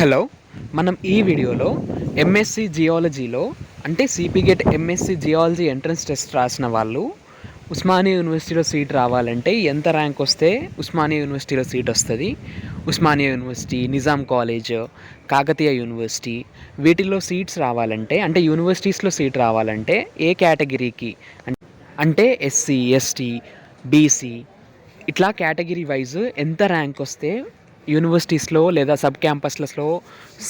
Hello మనం ఈ వీడియోలో ఎంఎస్సి జియాలజీలో అంటే CPGET MSc geology entrance test రాసిన వాళ్ళు ఉస్మానియా యూనివర్సిటీలో సీట్ రావాలంటే ఎంత ర్యాంక్ వస్తే ఉస్మానియా యూనివర్సిటీలో సీట్ వస్తుంది. Osmania university Nizam college Kakatiya university వీటిల్లో సీట్స్ రావాలంటే అంటే యూనివర్సిటీస్లో సీట్ రావాలంటే ఏ కేటగిరీకి అంటే ఎస్సీ ఎస్టీ బీసీ ఇట్లా కేటగిరీ వైజ్ ఎంత ర్యాంక్ వస్తే యూనివర్సిటీస్లో లేదా సబ్ క్యాంపస్లలో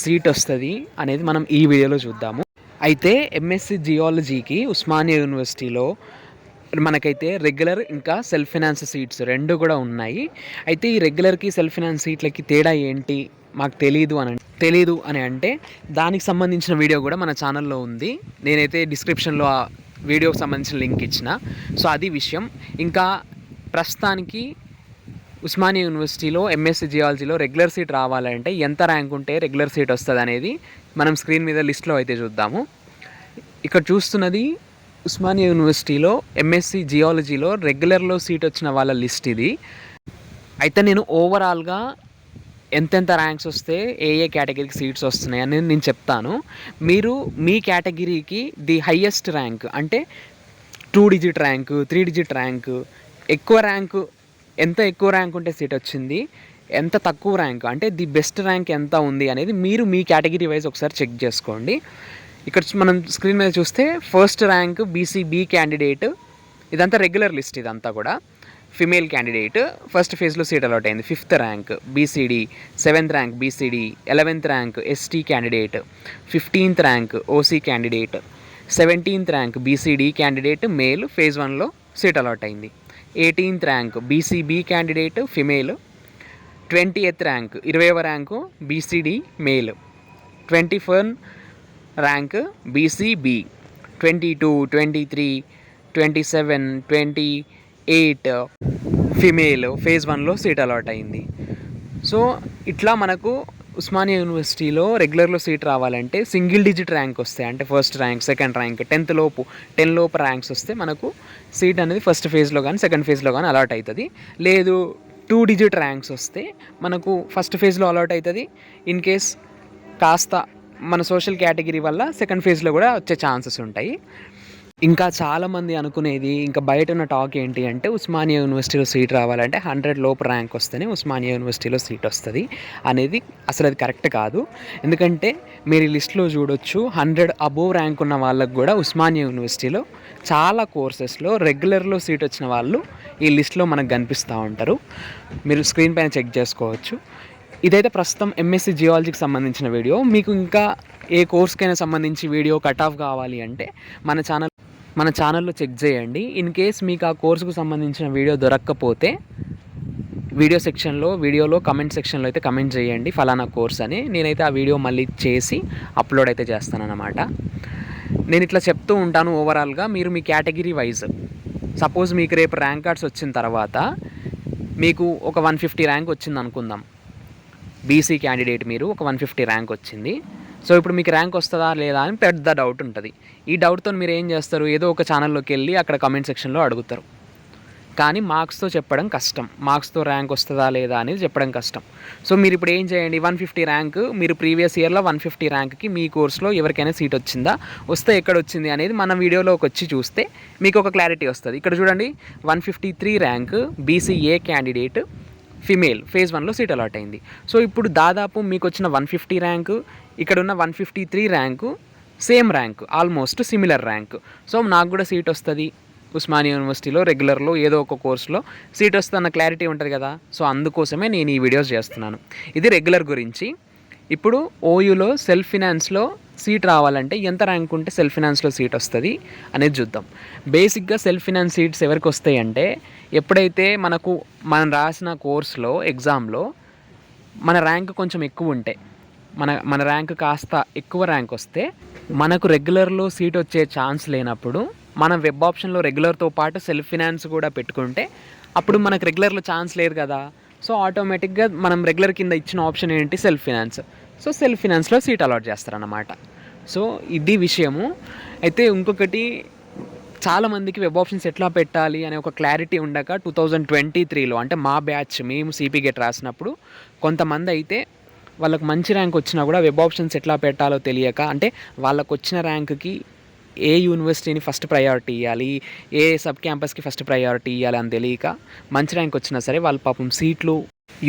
సీట్ వస్తుంది అనేది మనం ఈ వీడియోలో చూద్దాము. అయితే ఎంఎస్సి జియాలజీకి ఉస్మానియా యూనివర్సిటీలో మనకైతే రెగ్యులర్ ఇంకా సెల్ఫ్ ఫినాన్స్ సీట్స్ రెండు కూడా ఉన్నాయి. అయితే ఈ రెగ్యులర్కి సెల్ఫ్ ఫినాన్స్ సీట్లకి తేడా ఏంటి? మాకు తెలియదు అని తెలీదు అని అంటే దానికి సంబంధించిన వీడియో కూడా మన ఛానల్లో ఉంది. నేనైతే డిస్క్రిప్షన్లో ఆ వీడియోకి సంబంధించిన లింక్ ఇచ్చిన. సో అది విషయం. ఇంకా ప్రస్తుతానికి ఉస్మానియా యూనివర్సిటీలో ఎంఎస్సి జియాలజీలో రెగ్యులర్ సీట్ రావాలంటే ఎంత ర్యాంక్ ఉంటే రెగ్యులర్ సీట్ వస్తుంది అనేది మనం స్క్రీన్ మీద లిస్ట్లో అయితే చూద్దాము. ఇక్కడ చూస్తున్నది ఉస్మానియా యూనివర్సిటీలో ఎంఎస్సి జియాలజీలో రెగ్యులర్లో సీట్ వచ్చిన వాళ్ళ లిస్ట్ ఇది. అయితే నేను ఓవరాల్గా ఎంతెంత ర్యాంక్స్ వస్తే ఏ ఏ కేటగిరీకి సీట్స్ వస్తున్నాయి అనేది నేను చెప్తాను. మీరు మీ కేటగిరీకి ది హయ్యెస్ట్ ర్యాంక్ అంటే two digit rank three digit rank ఎక్కువ ర్యాంకు ఎంత ఎక్కువ ర్యాంక్ ఉంటే సీట్ వచ్చింది ఎంత తక్కువ ర్యాంక్ అంటే ది బెస్ట్ ర్యాంక్ ఎంత ఉంది అనేది మీరు మీ కేటగిరీ వైజ్ ఒకసారి చెక్ చేసుకోండి. ఇక్కడ మనం స్క్రీన్ మీద చూస్తే ఫస్ట్ ర్యాంక్ బీసీబీ క్యాండిడేట్ ఇదంతా రెగ్యులర్ లిస్ట్ ఇదంతా కూడా. ఫిమేల్ క్యాండిడేట్ ఫస్ట్ ఫేజ్లో సీట్ అలాట్ అయింది. Fifth rank BCD seventh rank BCD eleventh rank ST candidate fifteenth rank OC candidate seventeenth rank BCD candidate male phase వన్లో seat allot అయింది. Eighteenth rank BCB candidate female twentieth rank ఇరవైవ rank BCD male twenty four rank BCB twenty two twenty three twenty seven twenty eight female phase వన్లో seat allot అయింది. So ఇట్లా మనకు ఉస్మానియా యూనివర్సిటీలో రెగ్యులర్లో seat రావాలంటే సింగిల్ డిజిట్ ర్యాంక్ వస్తాయి. అంటే first rank second rank tenth లోపు టెన్ లోపు ర్యాంక్స్ వస్తే మనకు సీట్ అనేది ఫస్ట్ ఫేజ్లో కానీ సెకండ్ ఫేజ్లో కానీ అలాట్ అవుతుంది లేదు టూ డిజిట్ ర్యాంక్స్ వస్తే మనకు ఫస్ట్ ఫేజ్లో అలాట్ అవుతుంది ఇన్ కేస్ కాస్త మన సోషల్ కేటగిరీ వల్ల సెకండ్ ఫేజ్లో కూడా వచ్చే ఛాన్సెస్ ఉంటాయి. ఇంకా చాలామంది అనుకునేది ఇంకా బయట ఉన్న టాక్ ఏంటి అంటే ఉస్మానియా యూనివర్సిటీలో సీట్ రావాలంటే హండ్రెడ్ లోపు ర్యాంక్ వస్తేనే ఉస్మానియా యూనివర్సిటీలో సీట్ వస్తుంది అనేది అసలు అది కరెక్ట్ కాదు. ఎందుకంటే మీరు ఈ లిస్ట్లో చూడొచ్చు హండ్రెడ్ అబోవ్ ర్యాంక్ ఉన్న వాళ్ళకు కూడా ఉస్మానియా యూనివర్సిటీలో చాలా కోర్సెస్లో రెగ్యులర్లో సీట్ వచ్చిన వాళ్ళు ఈ లిస్ట్లో మనకు కనిపిస్తూ ఉంటారు. మీరు స్క్రీన్ పైన చెక్ చేసుకోవచ్చు. ఇదైతే ప్రస్తుతం ఎంఎస్సి జియాలజీకి సంబంధించిన వీడియో. మీకు ఇంకా ఏ కోర్స్కైనా సంబంధించి వీడియో కట్ ఆఫ్ కావాలి అంటే మన ఛానల్ మన ఛానల్లో చెక్ చేయండి. ఇన్ కేస్ మీకు ఆ కోర్సుకు సంబంధించిన వీడియో దొరక్కపోతే వీడియో సెక్షన్లో వీడియోలో కమెంట్ సెక్షన్లో అయితే కమెంట్ చేయండి. ఫలానా కోర్స్ అని. నేనైతే ఆ వీడియో మళ్ళీ చేసి అప్లోడ్ అయితే చేస్తానన్నమాట. నేను ఇట్లా చెప్తూ ఉంటాను ఓవరాల్గా మీరు మీ కేటగిరీ వైజ్ సపోజ్ మీకు రేపు ర్యాంక్ కార్డ్స్ వచ్చిన తర్వాత మీకు ఒక వన్ ఫిఫ్టీ ర్యాంక్ వచ్చింది అనుకుందాం బీసీ క్యాండిడేట్ మీరు ఒక వన్ ఫిఫ్టీ ర్యాంక్ వచ్చింది. సో ఇప్పుడు మీకు ర్యాంక్ వస్తుందా లేదా అని పెద్ద డౌట్ ఉంటుంది. ఈ డౌట్తో మీరు ఏం చేస్తారు? ఏదో ఒక ఛానల్లోకి వెళ్ళి అక్కడ కమెంట్ సెక్షన్లో అడుగుతారు. కానీ మార్క్స్తో చెప్పడం కష్టం. మార్క్స్తో ర్యాంక్ వస్తుందా లేదా అనేది చెప్పడం కష్టం. సో మీరు ఇప్పుడు ఏం చేయండి? వన్ ఫిఫ్టీ ర్యాంక్ మీరు ప్రీవియస్ ఇయర్లో వన్ ఫిఫ్టీ ర్యాంక్కి మీ కోర్స్లో ఎవరికైనా సీట్ వచ్చిందా? వస్తే ఎక్కడ వచ్చింది అనేది మన వీడియోలోకి వచ్చి చూస్తే మీకు ఒక క్లారిటీ వస్తుంది. ఇక్కడ చూడండి. One fifty three rank BCA candidate female phase వన్లో సీట్ అలాట్ అయింది. సో ఇప్పుడు దాదాపు మీకు వచ్చిన వన్ ఫిఫ్టీ ర్యాంకు ఇక్కడ ఉన్న one fifty three rank same rank almost similar rank. So నాకు కూడా సీట్ వస్తుంది ఉస్మానియా యూనివర్సిటీలో రెగ్యులర్లో ఏదో ఒక కోర్సులో. సీట్ వస్తుందన్న క్లారిటీ ఉంటుంది కదా సో అందుకోసమే నేను ఈ వీడియోస్ చేస్తున్నాను. ఇది రెగ్యులర్ గురించి. ఇప్పుడు ఓయూలో సెల్ఫ్ ఫినాన్స్లో సీట్ రావాలంటే ఎంత ర్యాంక్ ఉంటే సెల్ఫ్ ఫినాన్స్లో సీట్ వస్తుంది అనేది చూద్దాం. బేసిక్గా సెల్ఫ్ ఫినాన్స్ సీట్స్ ఎవరికి వస్తాయి అంటే ఎప్పుడైతే మనకు మనం రాసిన కోర్సులో ఎగ్జామ్లో మన ర్యాంక్ కొంచెం ఎక్కువ ఉంటే మన మన ర్యాంక్ కాస్త ఎక్కువ ర్యాంక్ వస్తే మనకు రెగ్యులర్లో సీట్ వచ్చే ఛాన్స్ లేనప్పుడు మనం వెబ్ ఆప్షన్లో రెగ్యులర్తో పాటు సెల్ఫ్ ఫినాన్స్ కూడా పెట్టుకుంటే అప్పుడు మనకు రెగ్యులర్లో ఛాన్స్ లేదు కదా. సో ఆటోమేటిక్గా మనం రెగ్యులర్ కింద ఇచ్చిన ఆప్షన్ ఏంటి? Self finance. సో సెల్ఫ్ ఫినాన్స్లో సీట్ అలాట్ చేస్తారన్నమాట. సో ఇది విషయము. అయితే ఇంకొకటి చాలామందికి వెబ్ ఆప్షన్స్ ఎట్లా పెట్టాలి అనే ఒక క్లారిటీ ఉండక టూ థౌజండ్ ట్వంటీ త్రీలో అంటే మా బ్యాచ్ మేము సిపీ గెట్ రాసినప్పుడు కొంతమంది అయితే వాళ్ళకి మంచి ర్యాంక్ వచ్చినా కూడా వెబ్ ఆప్షన్స్ ఎట్లా పెట్టాలో తెలియక అంటే వాళ్ళకు వచ్చిన ర్యాంక్కి ఏ యూనివర్సిటీని ఫస్ట్ ప్రయారిటీ ఇవ్వాలి ఏ సబ్ క్యాంపస్కి ఫస్ట్ ప్రయారిటీ ఇవ్వాలి అని తెలియక మంచి ర్యాంక్ వచ్చినా సరే వాళ్ళు పాపం సీట్లు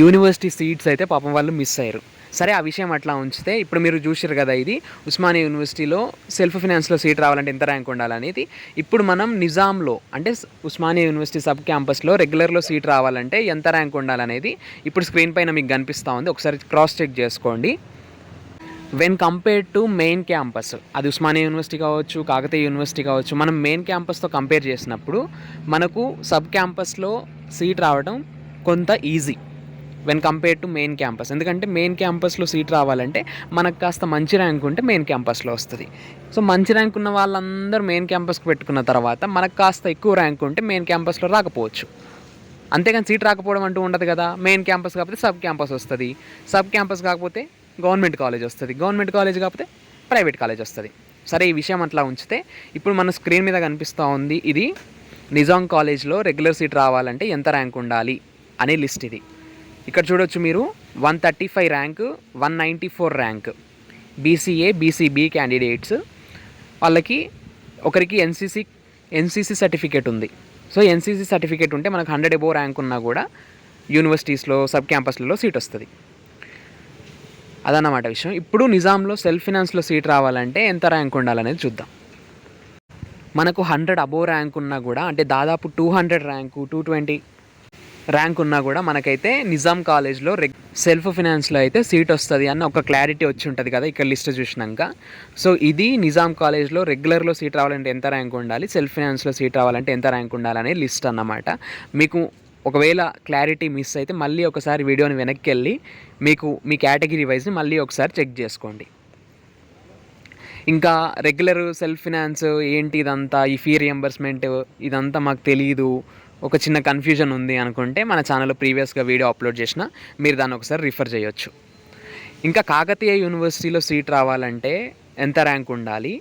యూనివర్సిటీ సీట్స్ అయితే పాపం వాళ్ళు మిస్ అయ్యారు. సరే ఆ విషయం అట్లా ఉంచితే ఇప్పుడు మీరు చూసారు కదా ఇది ఉస్మానియా యూనివర్సిటీలో సెల్ఫ్ ఫినాన్స్లో సీట్ రావాలంటే ఎంత ర్యాంక్ ఉండాలనేది ఇప్పుడు మనం నిజాంలో అంటే ఉస్మానియా యూనివర్సిటీ సబ్ క్యాంపస్లో రెగ్యులర్లో సీట్ రావాలంటే ఎంత ర్యాంక్ ఉండాలనేది ఇప్పుడు స్క్రీన్ పైన మీకు కనిపిస్తూ ఉంది. ఒకసారి క్రాస్ చెక్ చేసుకోండి. When compare to main campus అది ఉస్మానియా యూనివర్సిటీ కావచ్చు కాకతీయ యూనివర్సిటీ కావచ్చు మనం మెయిన్ క్యాంపస్తో కంపేర్ చేసినప్పుడు మనకు సబ్ క్యాంపస్లో సీట్ రావడం కొంత easy when compare to main campus ఎందుకంటే మెయిన్ క్యాంపస్లో సీట్ రావాలంటే మనకు కాస్త మంచి ర్యాంక్ ఉంటే మెయిన్ క్యాంపస్లో వస్తుంది. సో మంచి ర్యాంక్ ఉన్న వాళ్ళందరూ మెయిన్ క్యాంపస్కి పెట్టుకున్న తర్వాత మనకు కాస్త ఎక్కువ ర్యాంక్ ఉంటే మెయిన్ క్యాంపస్లో రాకపోవచ్చు. అంతేగాని సీట్ రాకపోవడం అంటూ ఉండదు కదా. మెయిన్ క్యాంపస్ కాకపోతే సబ్ క్యాంపస్ వస్తుంది. సబ్ క్యాంపస్ కాకపోతే గవర్నమెంట్ కాలేజ్ వస్తుంది. గవర్నమెంట్ కాలేజ్ కాకపోతే ప్రైవేట్ కాలేజ్ వస్తుంది. సరే ఈ విషయం అట్లా ఉంచితే ఇప్పుడు మన స్క్రీన్ మీద కనిపిస్తూ ఉంది. ఇది నిజాం కాలేజ్లో రెగ్యులర్ సీట్ రావాలంటే ఎంత ర్యాంక్ ఉండాలి అనే లిస్ట్ ఇది. ఇక్కడ చూడొచ్చు మీరు one thirty five rank one ninety four rank. BCA BCB candidates వాళ్ళకి ఒకరికి ఎన్సీసీ ఎన్సీసీ సర్టిఫికేట్ ఉంది. సో ఎన్సీసీ సర్టిఫికేట్ ఉంటే మనకు హండ్రెడ్ ఎబో ర్యాంక్ ఉన్నా కూడా యూనివర్సిటీస్లో సబ్ క్యాంపస్లలో సీట్ వస్తుంది. అదన్నమాట విషయం. ఇప్పుడు నిజాంలో సెల్ఫ్ ఫినాన్స్లో సీట్ రావాలంటే ఎంత ర్యాంక్ ఉండాలనేది చూద్దాం. మనకు హండ్రెడ్ అబో ర్యాంక్ ఉన్నా కూడా అంటే దాదాపు two hundred rank two twenty rank ఉన్నా కూడా మనకైతే నిజాం కాలేజ్లో రెగ్ సెల్ఫ్ ఫినాన్స్లో అయితే సీట్ వస్తుంది అన్న ఒక క్లారిటీ వచ్చి ఉంటుంది కదా ఇక్కడ లిస్ట్ చూసినాక. సో ఇది నిజాం కాలేజ్లో రెగ్యులర్లో సీట్ రావాలంటే ఎంత ర్యాంక్ ఉండాలి సెల్ఫ్ ఫినాన్స్లో సీట్ రావాలంటే ఎంత ర్యాంక్ ఉండాలనే లిస్ట్ అన్నమాట. మీకు ఒకవేళ క్లారిటీ మిస్ అయితే మళ్ళీ ఒకసారి వీడియోని వెనక్కి వెళ్ళి మీకు మీ కేటగిరీ వైజ్ని మళ్ళీ ఒకసారి చెక్ చేసుకోండి. ఇంకా రెగ్యులర్ సెల్ఫ్ ఫినాన్స్ ఏంటి ఇదంతా ఈ ఫీ రియంబర్స్మెంట్ ఇదంతా మాకు తెలియదు ఒక చిన్న కన్ఫ్యూజన్ ఉంది అనుకుంటే మన ఛానల్లో ప్రీవియస్గా వీడియో అప్లోడ్ చేసిన మీరు దాన్ని ఒకసారి రిఫర్ చేయొచ్చు. ఇంకా కాకతీయ యూనివర్సిటీలో సీట్ రావాలంటే ఎంత ర్యాంక్ ఉండాలి?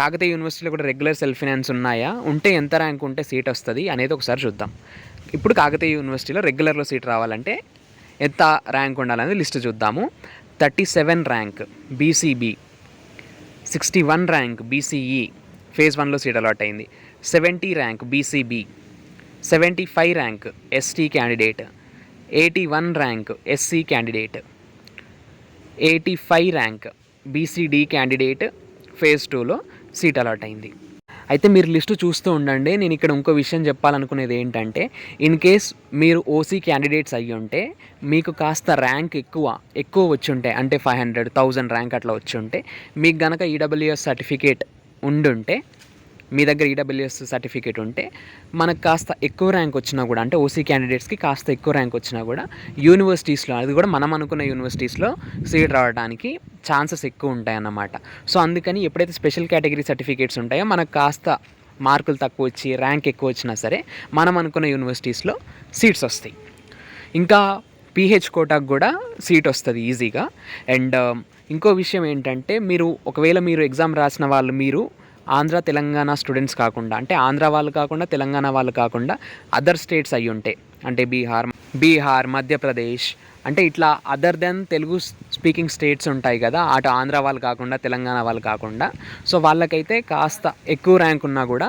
కాకతీయ యూనివర్సిటీలో కూడా రెగ్యులర్ సెల్ఫ్ ఫినాన్స్ ఉన్నాయా? ఉంటే ఎంత ర్యాంక్ ఉంటే సీట్ వస్తుంది అనేది ఒకసారి చూద్దాం. ఇప్పుడు కాకతీయ యూనివర్సిటీలో రెగ్యులర్లో సీట్ రావాలంటే ఎంత ర్యాంక్ ఉండాలనేది లిస్ట్ చూద్దాము. Thirty seven rank BCB sixty one rank BCE phase వన్లో సీట్ అలాట్ అయింది. Seventy rank BCB seventy five rank ST candidate eighty one rank SC candidate eighty five rank BCD candidate phase టూలో seat allot అయింది. అయితే మీరు list చూస్తూ ఉండండి. నేను ఇక్కడ ఇంకో విషయం చెప్పాలనుకునేది ఏంటంటే ఇన్ కేస్ మీరు ఓసీ క్యాండిడేట్స్ అయ్యి ఉంటే మీకు కాస్త ర్యాంక్ ఎక్కువ ఎక్కువ వచ్చి ఉంటే అంటే ఫైవ్ హండ్రెడ్ థౌజండ్ ర్యాంక్ అట్లా వచ్చి ఉంటే మీకు గనక ఈడబ్ల్యూఎస్ సర్టిఫికేట్ ఉండుంటే మీ దగ్గర ఈడబ్ల్యూఎస్ సర్టిఫికేట్ ఉంటే మనకు కాస్త ఎక్కువ ర్యాంక్ వచ్చినా కూడా అంటే ఓసీ క్యాండిడేట్స్కి కాస్త ఎక్కువ ర్యాంక్ వచ్చినా కూడా యూనివర్సిటీస్లో అది కూడా మనం అనుకున్న యూనివర్సిటీస్లో సీట్ రావడానికి ఛాన్సెస్ ఎక్కువ ఉంటాయన్నమాట సో అందుకని ఎప్పుడైతే స్పెషల్ కేటగిరీ సర్టిఫికేట్స్ ఉంటాయో మనకు కాస్త మార్కులు తక్కువ వచ్చి ర్యాంక్ ఎక్కువ వచ్చినా సరే మనం అనుకున్న యూనివర్సిటీస్లో సీట్స్ వస్తాయి. ఇంకా పీహెచ్ కోటాకు కూడా సీట్ వస్తుంది ఈజీగా అండ్ ఇంకో విషయం ఏంటంటే మీరు ఒకవేళ మీరు ఎగ్జామ్ రాసిన వాళ్ళు మీరు ఆంధ్ర తెలంగాణ స్టూడెంట్స్ కాకుండా అంటే ఆంధ్ర వాళ్ళు కాకుండా తెలంగాణ వాళ్ళు కాకుండా అదర్ స్టేట్స్ అయ్యి ఉంటాయి అంటే బీహార్ బీహార్ మధ్యప్రదేశ్ అంటే ఇట్లా other than Telugu speaking states ఉంటాయి కదా అటు ఆంధ్ర వాళ్ళు కాకుండా తెలంగాణ వాళ్ళు కాకుండా సో వాళ్ళకైతే కాస్త ఎక్కువ ర్యాంక్ ఉన్నా కూడా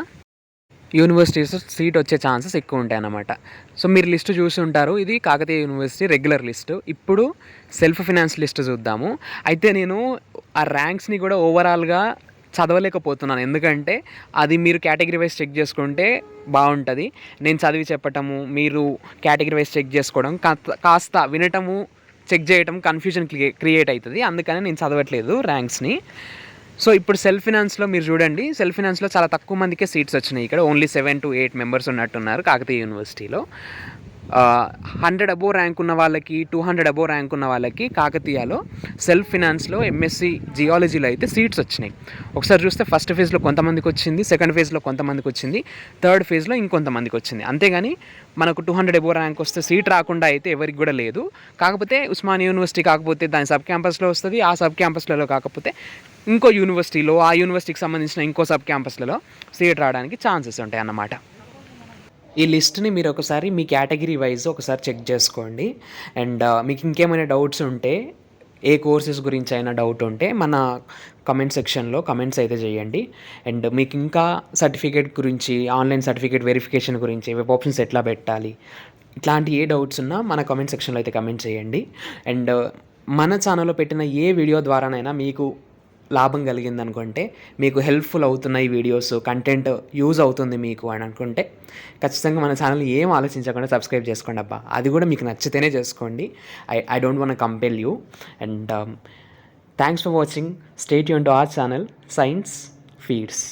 యూనివర్సిటీస్ సీట్ వచ్చే ఛాన్సెస్ ఎక్కువ ఉంటాయి అన్నమాట. సో మీరు లిస్ట్ చూసి ఉంటారు. ఇది కాకతీయ యూనివర్సిటీ రెగ్యులర్ లిస్ట్ ఇప్పుడు సెల్ఫ్ ఫినాన్స్ లిస్ట్ చూద్దాము. అయితే నేను ఆ ర్యాంక్స్ని కూడా ఓవరాల్గా చదవలేకపోతున్నాను. ఎందుకంటే అది మీరు కేటగిరీ వైజ్ చెక్ చేసుకుంటే బాగుంటుంది. నేను చదివి చెప్పటము మీరు కేటగిరీ వైజ్ చెక్ చేసుకోవడం కాస్త కాస్త వినటము చెక్ చేయటం కన్ఫ్యూజన్ క్రియేట్ అవుతుంది అందుకని నేను చదవట్లేదు ర్యాంక్స్ని సో ఇప్పుడు సెల్ఫ్ ఫినాన్స్లో మీరు చూడండి. సెల్ఫ్ ఫినాన్స్లో చాలా తక్కువ మందికే సీట్స్ వచ్చినాయి ఇక్కడ. Only seven to eight members ఉన్నట్టున్నారు కాకతీయ యూనివర్సిటీలో హండ్రెడ్ అబో ర్యాంక్ ఉన్న వాళ్ళకి టూ హండ్రెడ్ అబో ర్యాంక్ ఉన్న వాళ్ళకి కాకతీయలో సెల్ఫ్ ఫినాన్స్లో ఎంఎస్సి జియాలజీలో అయితే సీట్స్ వచ్చినాయి. ఒకసారి చూస్తే ఫస్ట్ ఫేజ్లో కొంతమందికి వచ్చింది సెకండ్ ఫేజ్లో కొంతమందికి వచ్చింది థర్డ్ ఫేజ్లో ఇంకొంతమందికి వచ్చింది. అంతేగాని మనకు టూ హండ్రెడ్ ఎబో ర్యాంక్ వస్తే సీట్ రాకుండా అయితే ఎవరికి కూడా లేదు. కాకపోతే ఉస్మాన్ యూనివర్సిటీ కాకపోతే దాని సబ్ క్యాంపస్లో వస్తుంది ఆ సబ్ క్యాంపస్లలో కాకపోతే ఇంకో యూనివర్సిటీలో ఆ యూనివర్సిటీకి సంబంధించిన ఇంకో సబ్ క్యాంపస్లలో సీట్ రావడానికి ఛాన్సెస్ ఉంటాయి అన్నమాట ఈ లిస్ట్ని మీరు ఒకసారి మీ కేటగిరీ వైజ్ ఒకసారి చెక్ చేసుకోండి. అండ్ మీకు ఇంకేమైనా డౌట్స్ ఉంటే ఏ కోర్సెస్ గురించి అయినా డౌట్ ఉంటే మన కమెంట్ సెక్షన్లో కమెంట్స్ అయితే చేయండి. అండ్ మీకు ఇంకా సర్టిఫికేట్ గురించి ఆన్లైన్ సర్టిఫికేట్ వెరిఫికేషన్ గురించి వెబ్ ఆప్షన్స్ ఎట్లా పెట్టాలి ఇట్లాంటి ఏ డౌట్స్ ఉన్నా మన కమెంట్ సెక్షన్లో అయితే కమెంట్ చేయండి. అండ్ మన ఛానల్లో పెట్టిన ఏ వీడియో ద్వారానైనా మీకు లాభం కలిగింది అనుకుంటే మీకు హెల్ప్ఫుల్ అవుతున్నాయి వీడియోస్ కంటెంట్ యూజ్ అవుతుంది మీకు అని అనుకుంటే ఖచ్చితంగా మన ఛానల్ ఏం ఆలోచించకుండా సబ్స్క్రైబ్ చేసుకోండి అబ్బా. అది కూడా మీకు నచ్చితేనే చేసుకోండి. I I don't want compel you and thanks for watching stay Yoon to our channel science feeds